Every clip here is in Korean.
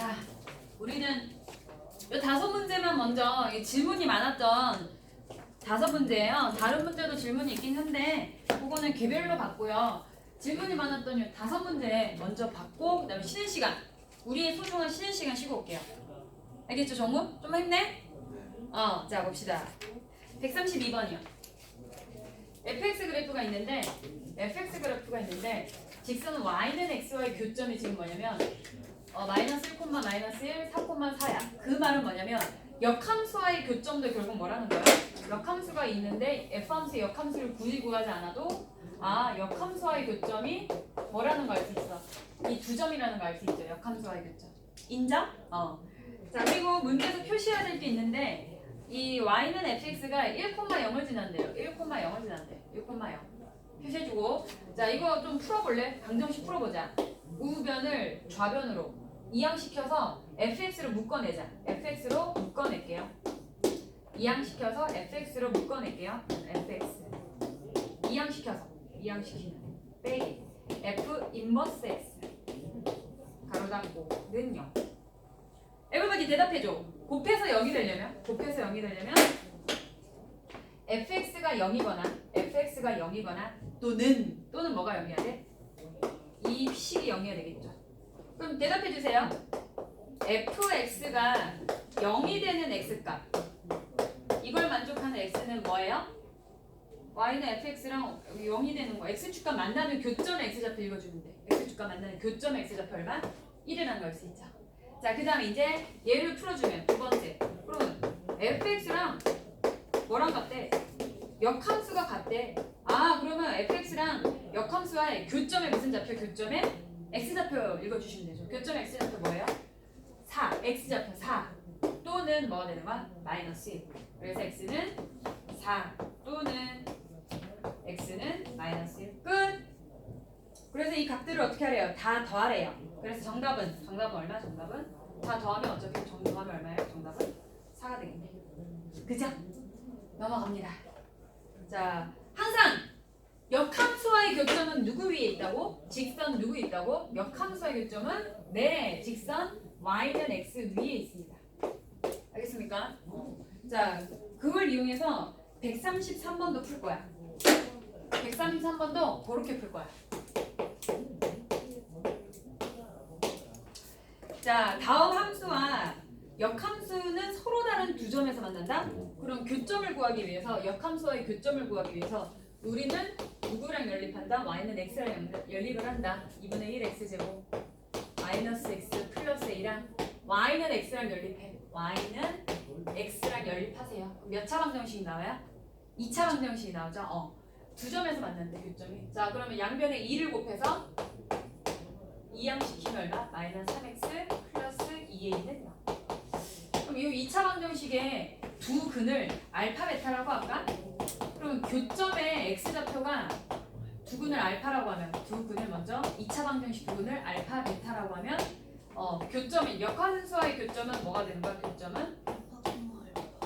자, 우리는 이 다섯 문제만 먼저 이 질문이 많았던 다섯 문제예요. 다른 문제도 질문이 있긴 한데 그거는 개별로 받고요. 질문이 많았던 이 다섯 문제 먼저 받고 그다음에 쉬는 시간 우리의 소중한 쉬는 시간 쉬고 올게요. 알겠죠, 정우? 좀 힘내. 어, 자 봅시다. 132번이요. fx 그래프가 있는데 fx 그래프가 있는데 직선 y는 x와의 교점이 지금 뭐냐면 어, 마이너스 1, 마이너스 1, 4, 4야. 그 말은 뭐냐면 역함수와의 교점도 결국 뭐라는 거예요? 역함수가 있는데 f함수의 역함수를 굳이 구하지 않아도 아 역함수와의 교점이 뭐라는 거 알 수 있어. 이 두 점이라는 거 알 수 있죠. 역함수와의 교점. 인정? 어. 자 그리고 문제에서 표시해야 될 게 있는데 이 y는 fx가 1,0을 지난대요. 1,0을 지난대. 1,0 표시해주고 자 이거 좀 풀어볼래? 방정식 풀어보자. 우변을 좌변으로 이항시켜서 fx로 묶어내자. fx로 묶어낼게요. 이항시켜서 fx로 묶어낼게요. fx 이항시켜서 이항시키면 빼기 f 인버스 x 가로 닫고는 0 에브리바디 대답해줘. 곱해서 0이 되려면 곱해서 0이 되려면 fx가 0이거나 fx가 0이거나 또는 또는 뭐가 0이어야 돼? 이 식이 0이어야 되겠죠. 그럼 대답해 주세요. fx가 0이 되는 x값 이걸 만족하는 x는 뭐예요? y는 fx랑 0이 되는 거 x축과 만나는 교점 x좌표 읽어주면 돼. x축과 만나는 교점 x좌표 얼마? 1이라는 걸알수 있죠. 자, 그 다음에 이제 얘를 풀어주면 두 번째. 그러면 fx랑 뭐랑 같대? 역함수가 같대. 아, 그러면 fx랑 역함수와의 교점의 무슨 좌표? 교점의 x좌표 읽어주시면 되죠. 교점 x좌표 뭐예요? 4. x좌표 4. 또는 뭐가 되는 거야? 마이너스 1. 그래서 x는 4 또는 x는 마이너스 1. 끝! 그래서 이 각들을 어떻게 하래요? 다 더하래요. 그래서 정답은 정답은 얼마? 정답은 다 더하면 어차피 정답하면 얼마예요? 정답은 4가 되겠네. 그죠? 넘어갑니다. 자, 항상 역함수와의 교점은 누구 위에 있다고? 직선 누구 있다고? 역함수와의 교점은 네, 직선 y는 x 위에 있습니다. 알겠습니까? 자, 그걸 이용해서 133번도 풀 거야. 133번도 그렇게 풀 거야. 자, 다음 함수와 역함수는 서로 다른 두 점에서 만난다? 그럼 교점을 구하기 위해서 역함수와의 교점을 구하기 위해서 우리는 누구랑 연립한다? y는 x랑 연- 연립을 한다. 2분의 1 x제곱 마이너스 x 플러스 2랑 y는 x랑 연립해. y는 x랑 연립하세요. 몇 차 방정식이 나와요? 2차 방정식이 나오죠? 어. 두 점에서 만났는데 교점이. 자, 그러면 양변에 2를 곱해서 2양시키면 얼마? 마이너스 3x 플러스 2에 있는 0. 그럼 이 2차 방정식의 두 근을 알파 베타라고 할까? 그럼 교점의 x좌표가 두 근을 알파라고 하면 두 근을 먼저 2차 방정식 두 근을 알파 베타라고 하면 어, 교점이 역함수와의 교점은 뭐가 되는 거야? 교점은?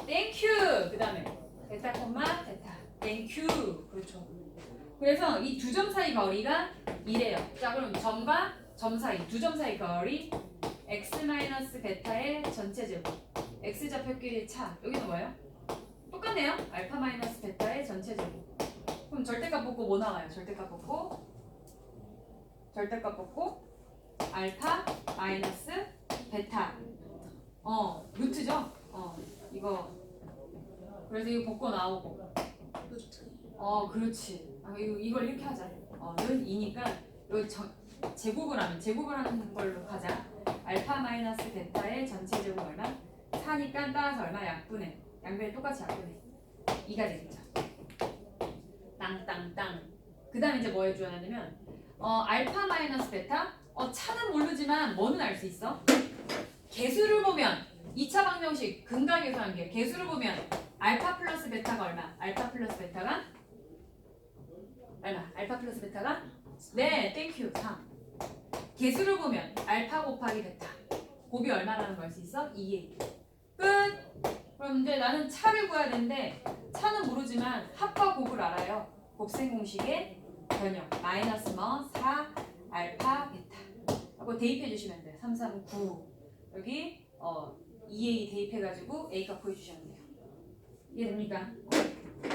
땡큐 그 다음에 베타 콤마 베타. 땡큐 그렇죠. 그래서 이 두 점 사이 거리가 이래요. 자 그럼 점과 점 사이 두 점 사이 거리 x 마이너스 베타의 전체 제곱. x 좌표끼리의 차. 여기는 뭐예요? 똑같네요. 알파 마이너스 베타의 전체 제곱. 그럼 절대값 뽑고 뭐 나와요? 절대값 뽑고? 절대값 뽑고 알파 마이너스 베타. 어 루트죠? 어 이거. 그래서 이거 벗고 나오고. 어 그렇지. 아, 이거, 이걸 이렇게 하자. 어 는 2니까 여기 저, 제곱을 하면 제곱을 하는 걸로 가자. 알파 마이너스 베타의 전체 제곱 얼마? 4니까 따라서 얼마? 약분해 양변이 똑같이 약분해 2가 되겠죠 땅땅땅 그 다음에 이제 뭐 해줘야 하냐면 어 알파 마이너스 베타 어 차는 모르지만 뭐는 알 수 있어? 개수를 보면 2차 방정식 근각에서 게 개수를 보면 알파 플러스 베타가 얼마? 알파 플러스 베타가 얼마? 알파 플러스 베타가 네, 땡큐 3. 개수를 보면 알파 곱하기 베타 곱이 얼마라는 걸 알 수 있어? 2에 끝. 이제 나는 차를 구해야 되는데 차는 모르지만 합과 곱을 알아요. 곱셈 공식의 변형 마이너스 뭐 4 알파 베타 하고 대입해 주시면 돼요. 3, 3, 9 여기 어, EA 대입해 가지고 A값 구해주시면 돼요. 이해됩니까?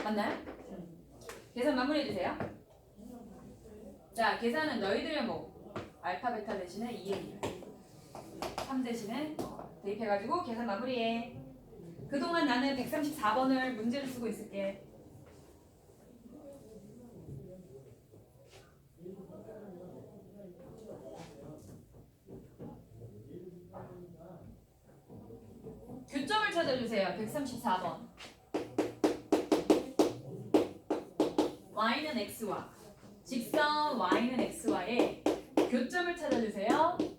맞나요? 음. 계산 마무리해 주세요. 자, 계산은 너희들의 뭐 알파, 베타 대신에 EA 3 대신에 어, 대입해 가지고 계산 마무리해. 그동안 나는 134번을 문제를 쓰고 있을게. 교점을 찾아주세요. 134번. y는 x와 직선 y는 x와의 교점을 찾아주세요.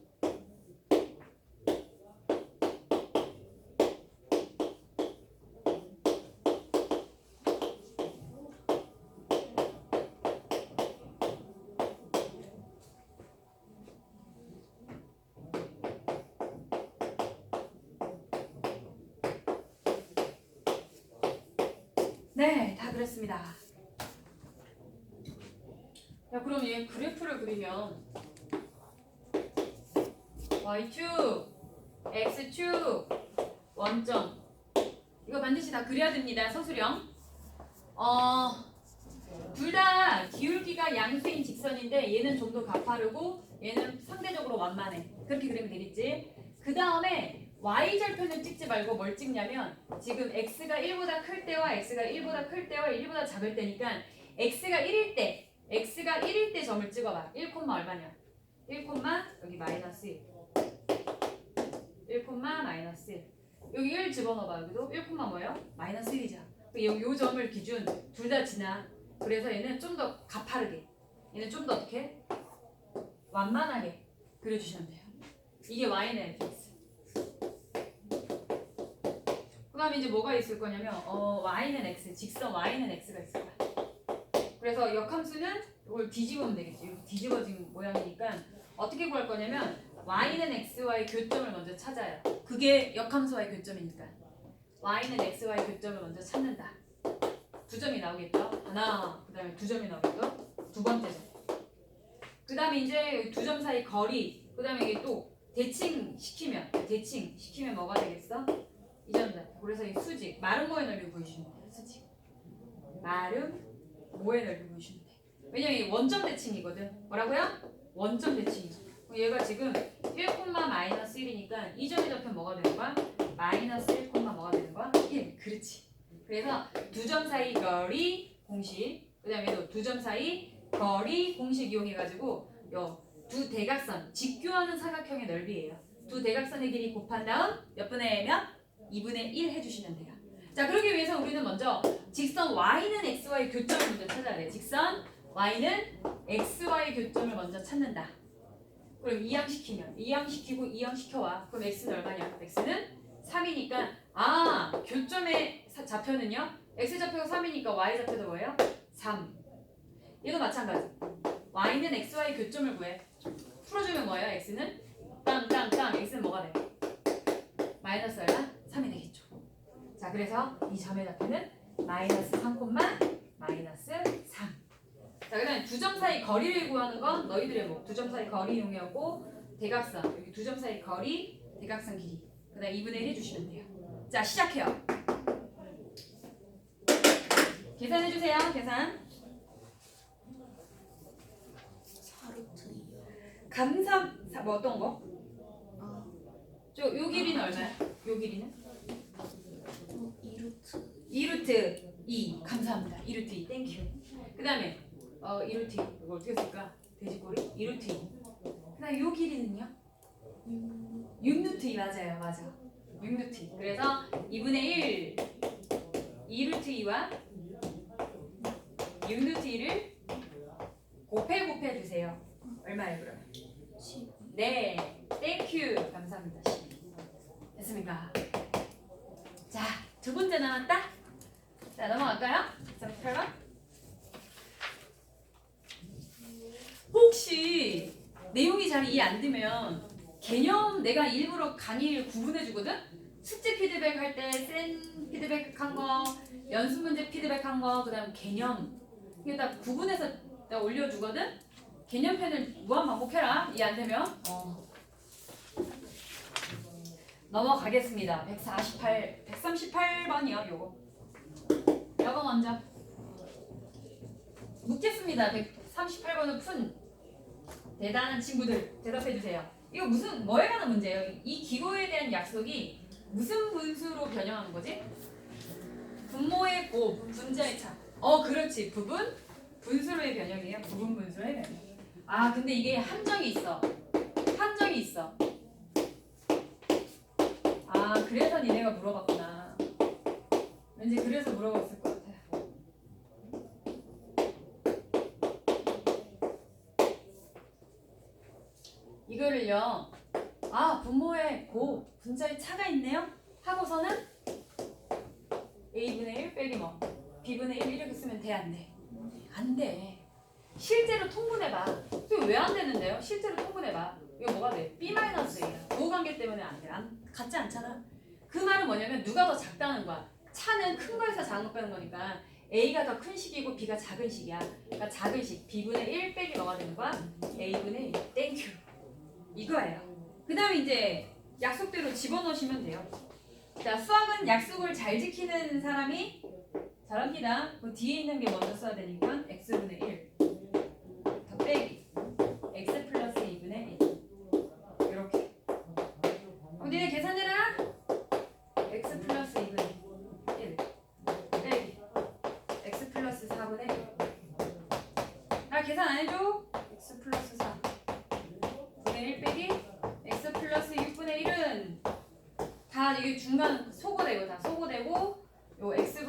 네, 다 그랬습니다. 야, 그럼 얘 그래프를 그리면 y축, x축, 원점 이거 반드시 다 그려야 됩니다. 서술형. 어, 둘 다 기울기가 양수인 직선인데 얘는 좀 더 가파르고 얘는 상대적으로 완만해. 그렇게 그리면 되겠지. 그 다음에 y절편을 찍지 말고 뭘 찍냐면 지금 x가 1보다 클 때와 x가 1보다 클 때와 1보다 작을 때니까 x가 1일 때 x가 1일 때 점을 찍어봐. 1, 얼마냐? 1, 여기 마이너스 1 1, 마이너스 1 여기 1 집어넣어봐 여기도. 1, 뭐예요? 마이너스 1이죠 여기 요 점을 기준 둘 다 지나. 그래서 얘는 좀 더 가파르게. 얘는 좀 더 어떻게? 완만하게 그려주시면 돼요. 이게 y는 fx 그 다음에 이제 뭐가 있을 거냐면 어, y는 x, 직선 y는 x가 있을 거야. 그래서 역함수는 이걸 뒤집으면 되겠지. 뒤집어진 모양이니까 어떻게 구할 거냐면 y는 x와의 교점을 먼저 찾아요. 그게 역함수와의 교점이니까 y는 x와의 교점을 먼저 찾는다. 두 점이 나오겠죠? 하나, 그 다음에 두 점이 나오겠죠? 두 번째 점. 그 다음에 이제 두 점 사이 거리, 그 다음에 이게 또 대칭 시키면 대칭 시키면 뭐가 되겠어? 그래서 이 수직 마름 모의 넓이 구해주시면 돼요. 수직. 마름 모의 넓이 구해주시면 돼. 왜냐면 이 원점 대칭이거든. 뭐라고요? 원점 대칭. 그럼 얘가 지금 1, 마이너스 1이니까 이 점이 접하면 뭐가 되는 거야? 마이너스 1, 뭐가 되는 거야? 1. 그렇지. 그래서 두 점 사이 거리 공식. 그 다음에 두점 사이 거리 공식 이용해가지고 요두 대각선 직교하는 사각형의 넓이에요. 두 대각선의 길이 곱한 다음 몇 분의 몇? 2분의 1 해주시면 돼요. 자, 그러기 위해서 우리는 먼저 직선 y는 x와의 교점을 먼저 찾아야 돼요. 직선 y는 x와의 교점을 먼저 찾는다. 그럼 이항시키면 이항시키고 이항시켜와. 그럼 x는 얼마냐? x는 3이니까 아 교점의 사- 좌표는요? x 좌표가 3이니까 y 좌표도 뭐예요? 3. 얘도 마찬가지. y는 x와의 교점을 구해. 풀어주면 뭐예요? x는 땅땅땅 x는 뭐가 돼? 마이너스 얼마? 3이 되겠죠. 자, 그래서 이 점의 좌표는 마이너스 3, 마이너스 3. 자, 그 다음에 두 점 사이 거리를 구하는 건 너희들의 뭐 두 점 사이 거리 이용하고 대각선 여기 두 점 사이 거리 대각선 길이 그 다음 2분의 1 해주시면 돼요. 자, 시작해요. 계산해 주세요. 계산. 사루트요. 감삼 사- 뭐 어떤 거? 아, 저요 길이는 얼마야? 요 길이는? 어, 이루트. 2루트 2 감사합니다. 2루트 2 땡큐 그 다음에 어 2루트 2 이거 어떻게 쓸까? 돼지꼬리 2루트 2 그 다음에 요 길이는요? 6루트 2 맞아요. 맞아. 6루트 2 그래서 2분의 1 2루트 2와 6루트 2를 곱해 곱해 주세요. 얼마예요 그러면? 10. 네. 땡큐 감사합니다. 됐습니까? 자 두 번째 남았다 자 넘어갈까요? 38번 혹시 내용이 잘 이해 안 되면 개념 내가 일부러 강의를 구분해 주거든? 숙제 피드백 할 때 센 피드백 한 거, 연습 문제 피드백 한 거, 그 다음 개념 이게 다 구분해서 내가 올려주거든? 개념편을 무한 반복해라 이해 안 되면 어. 넘어가겠습니다. 148, 138번이요, 요거. 요거 먼저. 묻겠습니다. 138번은 푼 대단한 친구들 대답해 주세요. 이거 무슨 뭐에 관한 문제예요? 이 기호에 대한 약속이 무슨 분수로 변형하는 거지? 분모의 곱, 분자의 차. 어, 그렇지. 부분 분수로의 변형이에요. 부분 분수로의 변형. 아, 근데 이게 함정이 있어. 함정이 있어. 니네가 물어봤구나. 왠지 그래서 물어봤을 것 같아. 이거를요. 아, 분모에 고 분자의 차가 있네요. 하고서는 a분의 1 빼기 뭐 b분의 1 이렇게 쓰면 돼 안 돼? 안 돼. 실제로 통분해봐. 왜안 되는데요? 실제로 통분해봐. 이거 뭐가 돼? b-a야. 부호관계 때문에 안 돼. 안, 같지 않잖아. 그 말은 뭐냐면 누가 더 작다는 거야. 차는 큰 거에서 작은 거 빼는 거니까 a가 더 큰 식이고 b가 작은 식이야. 그러니까 작은 식 b분의 1 빼기 뭐가 되는 거야? a분의 1. 땡큐. 이거예요. 그 다음에 이제 약속대로 집어넣으시면 돼요. 자, 수학은 약속을 잘 지키는 사람이 잘합니다. 그 뒤에 있는 게 먼저 써야 되니까 x분의 1.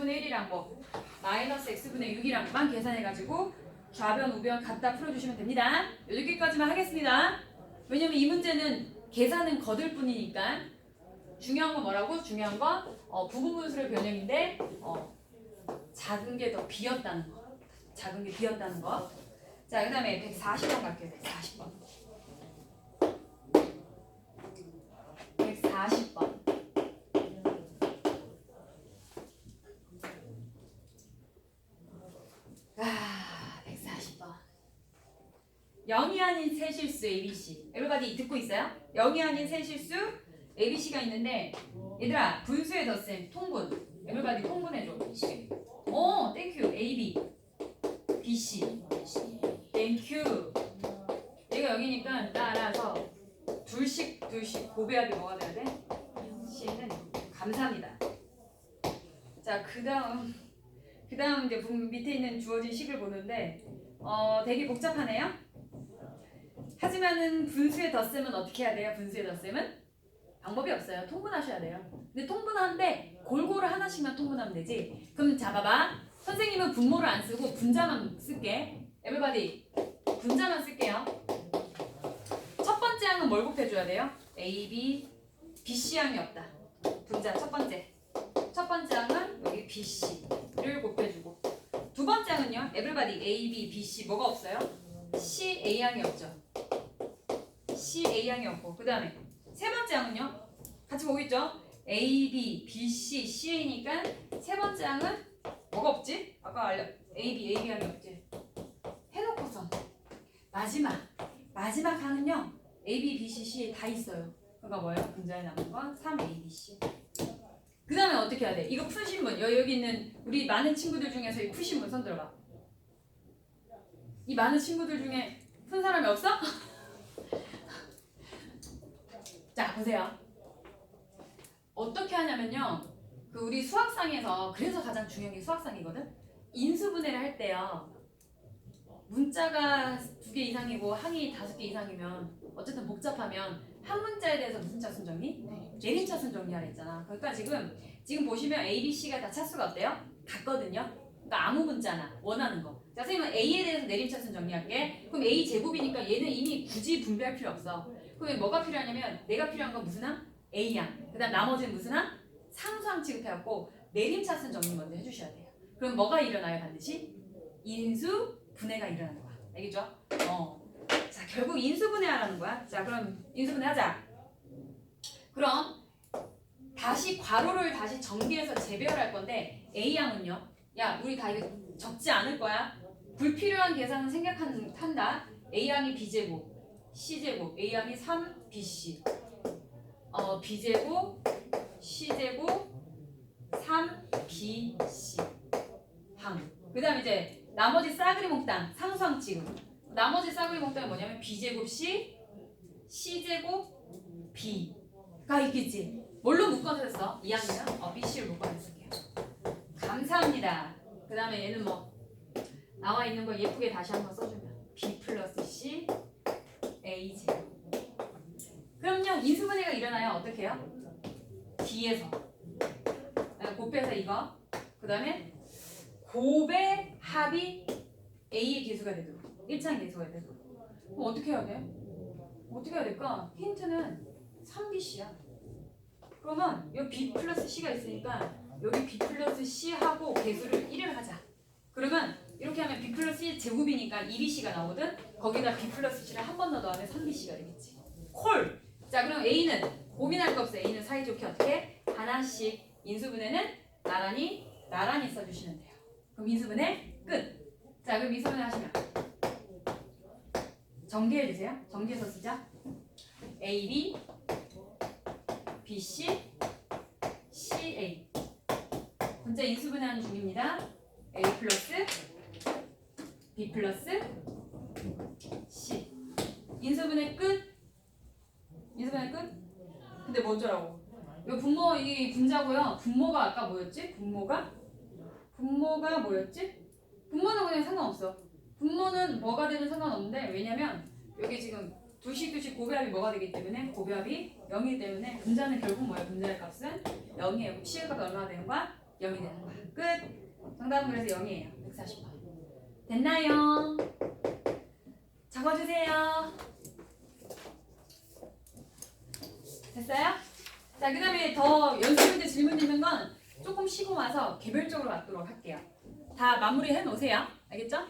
X분의 1이랑 뭐 마이너스 x분의 6이랑만 계산해가지고 좌변 우변 갖다 풀어주시면 됩니다. 여기까지만 하겠습니다. 왜냐면 이 문제는 계산은 거들 뿐이니까 중요한 건 뭐라고? 중요한 건 어, 부분분수의 변형인데 어, 작은 게 더 비었다는 거. 작은 게 비었다는 거. 자, 그 다음에 140번 갈게요. 140번. 140번. 아, 140번. 0이 아닌 세 실수 ABC. 에브리바디 듣고 있어요? 0이 아닌 세 실수 ABC가 있는데 얘들아 분수의 덧셈 통분. 에브리바디 통분해줘. 어, 땡큐. AB, BC. 땡큐. 얘가 여기니까 따라서 둘씩 둘씩 고배합이 뭐가 돼야 돼? C는 감사합니다. 자, 그 다음 그 다음 이제 분 밑에 있는 주어진 식을 보는데 어 되게 복잡하네요. 하지만은 분수의 덧셈은 어떻게 해야 돼요? 분수의 덧셈은 방법이 없어요. 통분하셔야 돼요. 근데 통분하는데 골고루 하나씩만 통분하면 되지. 그럼 잡아봐. 선생님은 분모를 안 쓰고 분자만 쓸게. 에브리바디 분자만 쓸게요. 첫 번째 항은 뭘 곱해줘야 돼요? A, B, B, C 항이 없다. 분자 첫 번째. 첫 번째 항은 여기 B, C를 곱해주고 두 번째 항은요. 에브리바디 A, B, B, C 뭐가 없어요? C, A 항이 없죠. C, A 항이 없고 그 다음에 세 번째 항은요. 같이 보겠죠? A, B, B, C, C, A니까 세 번째 항은 뭐가 없지? 아까 알려 A, B, A, B 항이 없지. 해놓고선 마지막 마지막 항은요. A, B, B, C, C 다 있어요. 그러니까 뭐예요? 분자에 남은 건 3, A, B, C. 그 다음에 어떻게 해야 돼? 이거 푸신문 여, 여기 있는 우리 많은 친구들 중에서 이 푸신문 손 들어봐. 이 많은 친구들 중에 푼 사람이 없어? 자 보세요. 어떻게 하냐면요. 그 우리 수학상에서 그래서 가장 중요한 게 수학상이거든. 인수분해를 할 때요. 문자가 두 개 이상이고 항이 다섯 개 이상이면 어쨌든 복잡하면 한 문자에 대해서 무슨 차순 정리? 내림차순 정리하라 했잖아. 그러니까 지금 지금 보시면 A, B, C가 다 차수가 어때요? 같거든요. 그러니까 아무 문자나 원하는 거. 자, 선생님은 A에 대해서 내림차순 정리할게. 그럼 A 제곱이니까 얘는 이미 굳이 분배할 필요 없어. 그럼 뭐가 필요하냐면 내가 필요한 건 무슨 항? A양. 그 다음 나머지는 무슨 항? 상수항 취급해갖고 내림차순 정리 먼저 해주셔야 돼요. 그럼 뭐가 일어나요 반드시? 인수 분해가 일어나는 거야. 알겠죠? 어. 자, 결국 인수 분해하라는 거야. 자, 그럼 인수 분해하자. 그럼 다시 괄호를 다시 정리해서 재배열할 건데 A양은요. 야, 우리 다 이거 적지 않을 거야. 불필요한 계산은 생각한다. A양이 B제곱, C제곱, A양이 3, BC. 어, b제곱 c제곱 3bc 방. 그다음 이제 나머지 싸그리 몽땅 상수항 지금. 나머지 싸그리 몽땅이 뭐냐면 b제곱 c c제곱 b가 있겠지. 뭘로 묶어냈어? 2학년 어, bc를 묶어냈을게요. 감사합니다. 그 다음에 얘는 뭐 나와 있는 거 예쁘게 다시 한번 써주면 b 플러스 c a 제곱. 그럼요 인수분해가 일어나요 어떻게 해요? D에서 아, 곱해서 이거 그 다음에 곱의 합이 A의 개수가 되도록 1차의 개수가 되도록 그럼 어떻게 해야 돼? 어떻게 해야 될까? 힌트는 3BC야 그러면 여기 B 플러스 C가 있으니까 여기 B 플러스 C하고 개수를 1을 하자 그러면 이렇게 하면 B 플러스 C 제곱이니까 2BC가 나오든 거기다 B 플러스 C를 한번더 더하면 3BC가 되겠지. 콜! 자 그럼 A는 고민할 거 없어. A는 사이좋게 어떻게? 하나씩 인수분해는 나란히 나란히 써주시면 돼요. 그럼 인수분해 끝! 자 그럼 인수분해 하시면 정리해주세요. 정리해서 쓰자. A, B, B, C, C, A. 혼자 인수분해하는 중입니다. A 플러스 B 플러스 인수분해 끝 인수분해 끝? 근데 뭐 어쩌라고 이 분모 이 분자고요 분모가 아까 뭐였지? 분모가? 분모가 뭐였지? 분모는 그냥 상관없어 분모는 뭐가 되든 상관없는데 왜냐면 여기 지금 두씩 두씩 고배합이 뭐가 되기 때문에 고배합이 0이기 때문에 분자는 결국 뭐야 분자의 값은 0이에요 시의 값이 얼마나 되는 거야? 0이 되는 거야 끝 정답은 그래서 0이에요 140번 됐나요? 적어주세요 됐어요? 자, 그 다음에 더 연습 문제 질문 있는 건 조금 쉬고 와서 개별적으로 맞도록 할게요. 다 마무리 해 놓으세요. 알겠죠?